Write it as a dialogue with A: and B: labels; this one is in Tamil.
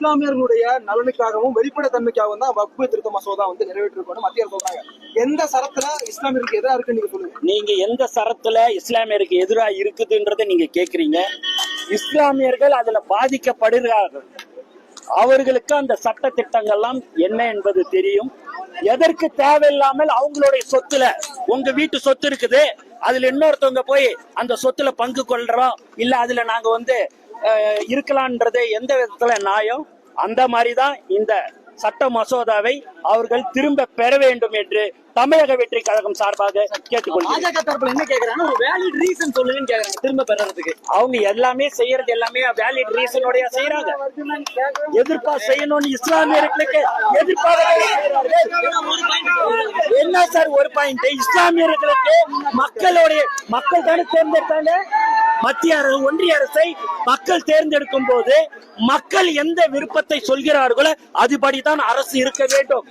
A: இஸ்லாமியர்களுடைய நலனுக்காகவும் வெளிப்படைத்தன்மைக்காகவும் தான் வக்பு திருத்த மசோதா வந்து நிறைவேற்றிருக்கணும் மத்திய அரசு சொல்றாங்க. எந்த சரத்துல இஸ்லாமியருக்கு எதிராக இருக்குன்னு நீங்க சொல்லுங்க.
B: நீங்க எந்த சரத்துல இஸ்லாமியருக்கு எதிராக இருக்குதுன்றதை நீங்க கேக்குறீங்க? இஸ்லாமியர்கள் அதுல பாதிக்கப்படுகிறார்கள். அவர்களுக்கு அந்த சட்ட திட்டங்கள்லாம் என்ன என்பது தெரியும். எதற்கு தேவையில்லாமல் அவங்களுடைய சொத்துல உங்க வீட்டு சொத்து இருக்குது அதுல இன்னொருத்தவங்க போய் அந்த சொத்துல பங்கு கொள்றோம் இல்ல அதுல நாங்க வந்து அஹ், இருக்கலாம்ன்றது எந்த விதத்துல நியாயம்? அந்த மாதிரிதான் இந்த சட்ட மசோதாவை அவர்கள் திரும்ப பெற வேண்டும் என்று தமிழக வெற்றி கழகம் சார்பாக கேட்டுக்கொள்கிறேன். அவங்க எல்லாமே செய்யறது எல்லாமே வேலிட் ரீசனோடய செய்யறாங்க. எதிர்ப்பா செய்யணும்னு இஸ்லாமியர்களுக்கு எதிர்ப்பாக என்ன சார் ஒரு பாயிண்ட் இஸ்லாமியர்களுக்கு மக்களுடைய மக்கள் தானே தேர்ந்தெடுத்தாங்க? மத்திய அரசு ஒன்றிய அரசை மக்கள் தேர்ந்தெடுக்கும் போது மக்கள் எந்த விருப்பத்தை சொல்கிறார்களோ அதுபடிதான் அரசு இருக்க வேண்டும்.